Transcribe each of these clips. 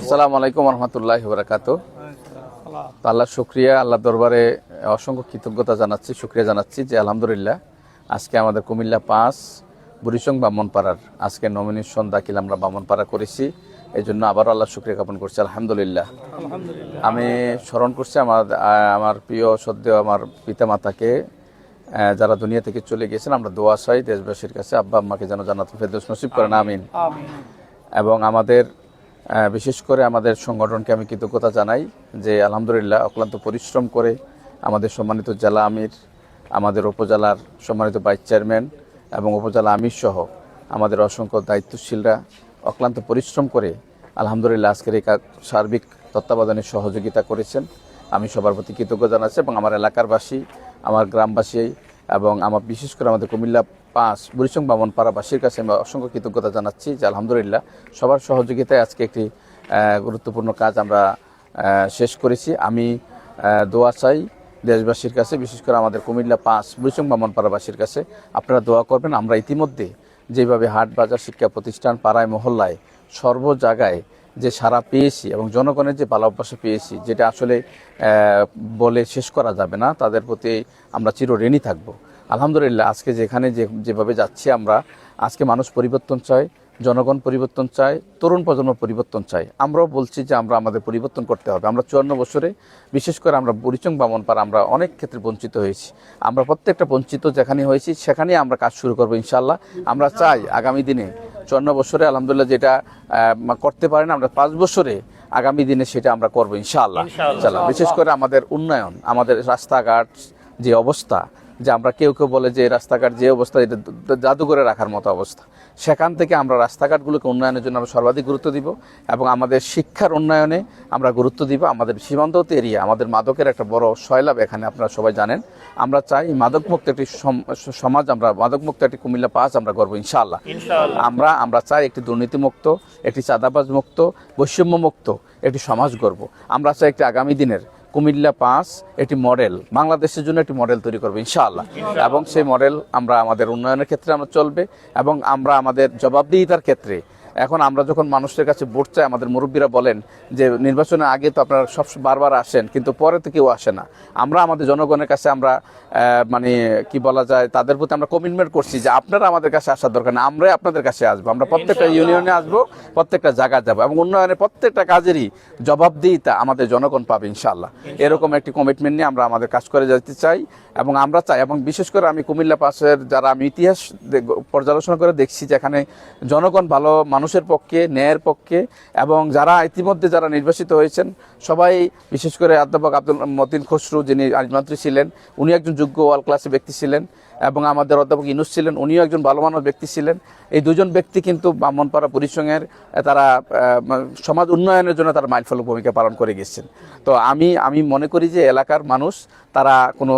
আসসালামু আলাইকুম রহমতুল্লাহ বরাকাত আল্লাহ শুক্রিয়া, আল্লাহ দরবারে অসংখ্য কৃতজ্ঞতা জানাচ্ছি, শুক্রিয়া জানাচ্ছি যে আলহামদুলিল্লাহ আজকে আমাদের কুমিল্লা পাঁচ বুড়িসং বামনপাড়ার আজকে নমিনেশন দাখিল আমরা বামনপাড়া করেছি। এই জন্য আবারও আল্লাহ শুক্রিয়া জ্ঞাপন করছি, আলহামদুলিল্লাহ। আমি স্মরণ করছি আমার আমার প্রিয় সদ্য আমার পিতা মাতাকে যারা দুনিয়া থেকে চলে গিয়েছেন, আমরা দোয়া চাই দেশবাসীর কাছে, আব্বা আম্মাকে যেন জান্নাত ফেরদৌস নসিব করেন আমিন। এবং আমাদের বিশেষ করে আমাদের সংগঠনকে আমি কৃতজ্ঞতা জানাই যে আলহামদুলিল্লাহ অক্লান্ত পরিশ্রম করে আমাদের সম্মানিত জেলা আমির, আমাদের উপজেলার সম্মানিত ভাইস চেয়ারম্যান এবং উপজেলা আমির সহ আমাদের অসংখ্য দায়িত্বশীলরা অক্লান্ত পরিশ্রম করে আলহামদুলিল্লাহ আজকের এই সার্বিক তত্ত্বাবধানে সহযোগিতা করেছেন। আমি সবার প্রতি কৃতজ্ঞ জানাচ্ছি এবং আমার এলাকারবাসী, আমার গ্রামবাসী এবং আমার বিশেষ করে আমাদের কুমিল্লা পাঁচ বুড়িচং বামন পাড়াবাসীর কাছে আমি অসংখ্য কৃতজ্ঞতা জানাচ্ছি যে আলহামদুলিল্লাহ সবার সহযোগিতায় আজকে একটি গুরুত্বপূর্ণ কাজ আমরা শেষ করেছি। আমি দোয়া চাই দেশবাসীর কাছে, বিশেষ করে আমাদের কুমিল্লা পাঁচ বুড়িচং বামন পাড়াবাসীর কাছে। আপনারা দোয়া করবেন, আমরা ইতিমধ্যে যেভাবে হাট বাজার শিক্ষা প্রতিষ্ঠান পাড়ায়, মহল্লায় সর্ব জায়গায় যে সারা পেয়েছি এবং জনগণের যে ভালোবাসা পেয়েছি, যেটা আসলে বলে শেষ করা যাবে না, তাদের প্রতি আমরা চির ঋণী থাকব। আলহামদুলিল্লাহ আজকে যেখানে যে যেভাবে যাচ্ছি আমরা আজকে মানুষ পরিবর্তন চায় জনগণ পরিবর্তন চায় তরুণ প্রজন্ম পরিবর্তন চায়। আমরাও বলছি যে আমরা আমাদের পরিবর্তন করতে হবে। আমরা চুয়ান্ন বছরে বিশেষ করে আমরা বুড়িচং বামনপাড়া আমরা অনেক ক্ষেত্রে বঞ্চিত হয়েছি। আমরা প্রত্যেকটা বঞ্চিত যেখানে হয়েছি সেখানেই আমরা কাজ শুরু করব ইনশাল্লাহ আমরা চাই আগামী দিনে চুয়ান্ন বছরে আলহামদুলিল্লাহ যেটা করতে পারেন আমরা পাঁচ বছরে আগামী দিনে সেটা আমরা করব ইনশাআল্লাহ। বিশেষ করে আমাদের উন্নয়ন আমাদের রাস্তাঘাট যে অবস্থা যে আমরা কেউ কেউ বলে যে রাস্তাঘাট যে অবস্থা এটা জাদুঘরে রাখার মতো অবস্থা। সেখান থেকে আমরা রাস্তাঘাটগুলোকে উন্নয়নের জন্য আমরা সর্বাধিক গুরুত্ব দিব এবং আমাদের শিক্ষার উন্নয়নে আমরা গুরুত্ব দিব। আমাদের সীমান্তবর্তী এরিয়া আমাদের মাদকের একটা বড় সয়লাভ এখানে আপনারা সবাই জানেন। আমরা চাই মাদকমুক্ত একটি সম- সমাজ আমরা মাদকমুক্ত একটি কুমিল্লা পাস আমরা করব ইনশাআল্লাহ। আমরা আমরা চাই একটি দুর্নীতিমুক্ত একটি চাঁদাবাজ মুক্ত বৈষম্য মুক্ত একটি সমাজ গর্ব আমরা চাই একটি আগামী দিনের কুমিল্লা পাঁচ এটি মডেল, বাংলাদেশের জন্য একটি মডেল তৈরি করবে, ইনশাআল্লাহ। এবং সেই মডেল আমরা আমাদের উন্নয়নের ক্ষেত্রে আমরা চলবে, এবং আমরা আমাদের জবাবদিহিতার ক্ষেত্রে এখন আমরা যখন মানুষের কাছে ভোট চাই আমাদের মুরব্বীরা বলেন যে নির্বাচনের আগে তো আপনারা সব বারবার আসেন কিন্তু পরে তো কেউ আসে না। আমরা আমাদের জনগণের কাছে আমরা মানে কি বলা যায় তাদের প্রতি আমরা কমিটমেন্ট করছি যে আপনারা আমাদের কাছে আসার দরকার না আমরাই আপনাদের কাছে আসব আমরা প্রত্যেকটা ইউনিয়নে আসব প্রত্যেকটা জায়গায় যাব এবং উন্নয়নের প্রত্যেকটা কাজেরই জবাবদিহিতা আমাদের জনগণ পাবে ইনশাল্লাহ এরকম একটি কমিটমেন্ট নিয়ে আমরা আমাদের কাজ করে যেতে চাই এবং আমরা চাই এবং বিশেষ করে আমি কুমিল্লা পাশের যারা আমি ইতিহাস পর্যালোচনা করে দেখছি যেখানে জনগণ ভালো মানুষের পক্ষে, ন্যায়ের পক্ষে এবং যারা ইতিমধ্যে যারা নির্বাসিত হয়েছেন, সবাই বিশেষ করে অধ্যাপক আব্দুল মতিন খসরু যিনি আইনমন্ত্রী ছিলেন, উনি একজন যোগ্য ওয়ার্ল্ড ক্লাসের ব্যক্তি ছিলেন। এবং আমাদের অধ্যাপক ইনুস ছিলেন উনিও একজন ভালো মানব ব্যক্তি ছিলেন। এই দুজন ব্যক্তি কিন্তু ব্রাহ্মণপাড়া পরিসংঘের আহ, তারা সমাজ উন্নয়নের জন্য তারা মাইলফলক ভূমিকা পালন করে গেছেন তো আমি আমি মনে করি যে এলাকার মানুষ তারা কোনো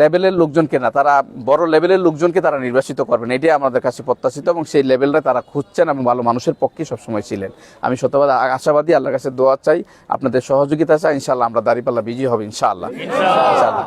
লেভেলের লোকজনকে না তারা বড় লেভেলের লোকজনকে তারা নির্বাচিত করবেন এটাই আমাদের কাছে প্রত্যাশিত এবং সেই লেভেলটা তারা খুঁজছেন এবং ভালো মানুষের পক্ষে সবসময় ছিলেন। আমি সত্যবাদ আশাবাদী আল্লাহর কাছে দোয়া চাই আপনাদের সহযোগিতা চাই ইনশাআল্লাহ আমরা দাঁড়িপাল্লা বিজয়ী হবে ইনশাআল্লাহ। ইনশাআল্লাহ।